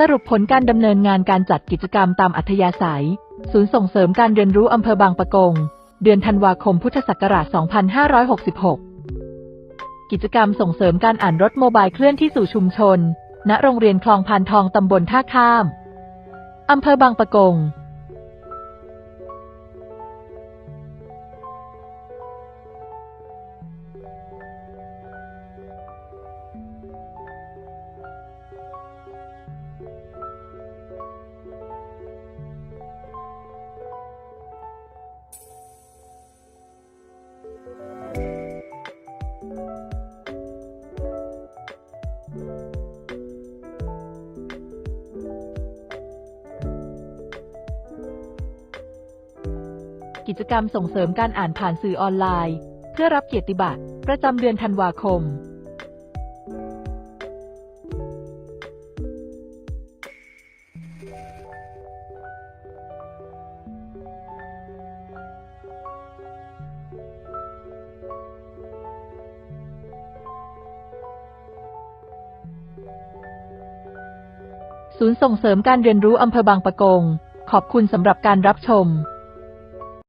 สรุปผลการดำเนินงานการจัดกิจกรรมตามอัธยาศัย ศูนย์ส่งเสริมการเรียนรู้อำเภอบางปะกง เดือนธันวาคมพุทธศักราช 2566 กิจกรรมส่งเสริมการอ่านรถโมบายเคลื่อนที่สู่ชุมชน ณ โรงเรียนคลองพานทองตำบลท่าข้ามอำเภอบางปะกง กิจกรรมส่งเสริมการอ่านผ่านสื่อออนไลน์ เพื่อรับเกียรติบัตร ประจำเดือนธันวาคม ศูนย์ส่งเสริมการเรียนรู้อำเภอบางปะกง ขอบคุณสำหรับการรับชม